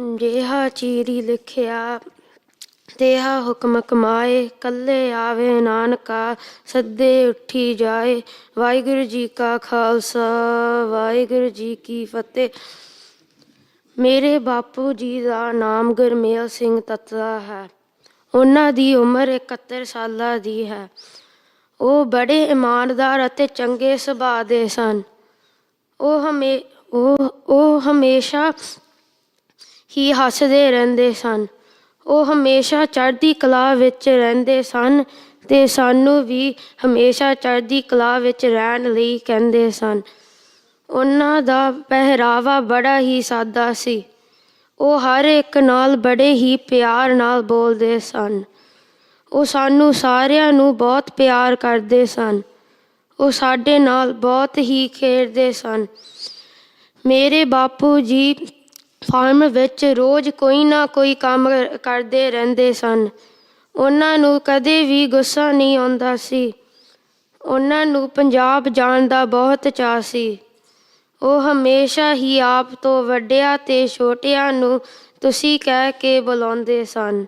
ਜਿਹਾ ਚੀਰੀ ਲਿਖਿਆ, ਤੇਹਾ ਹੁਕਮ ਕਮਾਏ, ਕੱਲੇ ਆਵੇ ਨਾਨਕਾ, ਸੱਦੇ ਉੱਠੀ ਜਾਏ। ਵਾਹਿਗੁਰੂ ਜੀ ਕਾ ਖਾਲਸਾ, ਵਾਹਿਗੁਰੂ ਜੀ ਕੀ ਫਤਿਹ। ਮੇਰੇ ਬਾਪੂ ਜੀ ਦਾ ਨਾਮ ਗੁਰਮੇਲ ਸਿੰਘ ਤਤਲਾ ਹੈ। ਉਹਨਾਂ ਦੀ ਉਮਰ 71 ਸਾਲਾਂ ਦੀ ਹੈ। ਉਹ ਬੜੇ ਇਮਾਨਦਾਰ ਅਤੇ ਚੰਗੇ ਸੁਭਾਅ ਦੇ ਸਨ। ਉਹ ਹਮੇ, ਉਹ ਉਹ ਹਮੇਸ਼ਾ ਹੀ ਹੱਸਦੇ ਰਹਿੰਦੇ ਸਨ। ਉਹ ਹਮੇਸ਼ਾ ਚੜ੍ਹਦੀ ਕਲਾ ਵਿੱਚ ਰਹਿੰਦੇ ਸਨ ਤੇ ਸਾਨੂੰ ਵੀ ਹਮੇਸ਼ਾ ਚੜ੍ਹਦੀ ਕਲਾ ਵਿੱਚ ਰਹਿਣ ਲਈ ਕਹਿੰਦੇ ਸਨ। ਉਹਨਾਂ ਦਾ ਪਹਿਰਾਵਾ ਬੜਾ ਹੀ ਸਾਦਾ ਸੀ। ਉਹ ਹਰ ਇੱਕ ਨਾਲ ਬੜੇ ਹੀ ਪਿਆਰ ਨਾਲ ਬੋਲਦੇ ਸਨ। ਉਹ ਸਾਨੂੰ ਸਾਰਿਆਂ ਨੂੰ ਬਹੁਤ ਪਿਆਰ ਕਰਦੇ ਸਨ। ਉਹ ਸਾਡੇ ਨਾਲ ਬਹੁਤ ਹੀ ਖੇਡਦੇ ਸਨ। ਮੇਰੇ ਬਾਪੂ ਜੀ ਫਾਰਮ ਵਿੱਚ ਰੋਜ਼ ਕੋਈ ਨਾ ਕੋਈ ਕੰਮ ਕਰਦੇ ਰਹਿੰਦੇ ਸਨ। ਉਹਨਾਂ ਨੂੰ ਕਦੇ ਵੀ ਗੁੱਸਾ ਨਹੀਂ ਆਉਂਦਾ ਸੀ। ਉਹਨਾਂ ਨੂੰ ਪੰਜਾਬ ਜਾਣ ਦਾ ਬਹੁਤ ਚਾਅ ਸੀ। ਉਹ ਹਮੇਸ਼ਾ ਹੀ ਆਪ ਤੋਂ ਵੱਡਿਆਂ ਤੇ ਛੋਟਿਆਂ ਨੂੰ ਤੁਸੀਂ ਕਹਿ ਕੇ ਬੁਲਾਉਂਦੇ ਸਨ।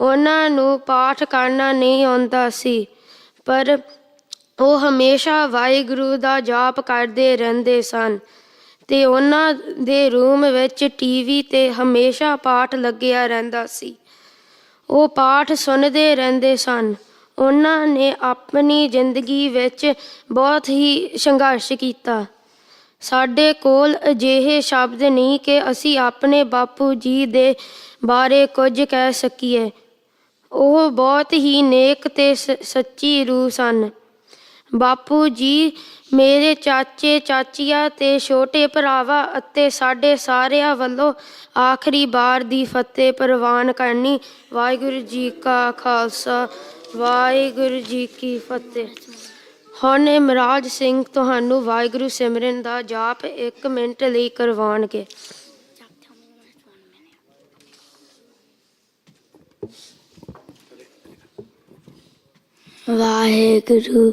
ਉਹਨਾਂ ਨੂੰ ਪਾਠ ਕਰਨਾ ਨਹੀਂ ਆਉਂਦਾ ਸੀ, ਪਰ ਉਹ ਹਮੇਸ਼ਾ ਵਾਹਿਗੁਰੂ ਦਾ ਜਾਪ ਕਰਦੇ ਰਹਿੰਦੇ ਸਨ। ਤੇ ਉਹਨਾਂ ਦੇ ਰੂਮ ਵਿੱਚ ਟੀਵੀ ਤੇ ਹਮੇਸ਼ਾ ਪਾਠ ਲੱਗਿਆ ਰਹਿੰਦਾ ਸੀ। ਉਹ ਪਾਠ ਸੁਣਦੇ ਰਹਿੰਦੇ ਸਨ। ਉਹਨਾਂ ਨੇ ਆਪਣੀ ਜ਼ਿੰਦਗੀ ਵਿੱਚ ਬਹੁਤ ਹੀ ਸੰਘਰਸ਼ ਕੀਤਾ। ਸਾਡੇ ਕੋਲ ਅਜਿਹੇ ਸ਼ਬਦ ਨਹੀਂ ਕਿ ਅਸੀਂ ਆਪਣੇ ਬਾਪੂ ਜੀ ਦੇ ਬਾਰੇ ਕੁਝ ਕਹਿ ਸਕੀਏ। ਉਹ ਬਹੁਤ ਹੀ ਨੇਕ ਤੇ ਸ- ਸੱਚੀ ਰੂਹ ਸਨ। ਬਾਪੂ ਜੀ, ਮੇਰੇ ਚਾਚੇ, ਚਾਚੀਆਂ ਤੇ ਛੋਟੇ ਭਰਾਵਾਂ ਅਤੇ ਸਾਡੇ ਸਾਰਿਆਂ ਵੱਲੋਂ ਆਖਰੀ ਵਾਰ ਦੀ ਫਤਿਹ ਪ੍ਰਵਾਨ ਕਰਨੀ। ਵਾਹਿਗੁਰੂ ਜੀ ਕਾ ਖਾਲਸਾ, ਵਾਹਿਗੁਰੂ ਜੀ ਕੀ ਫਤਿਹ। ਹੁਣ ਇਮਰਾਜ ਸਿੰਘ ਤੁਹਾਨੂੰ ਵਾਹਿਗੁਰੂ ਸਿਮਰਨ ਦਾ ਜਾਪ 1 ਮਿੰਟ ਲਈ ਕਰਵਾਉਣਗੇ। ਵਾਹਿਗੁਰੂ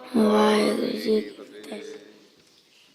Буває,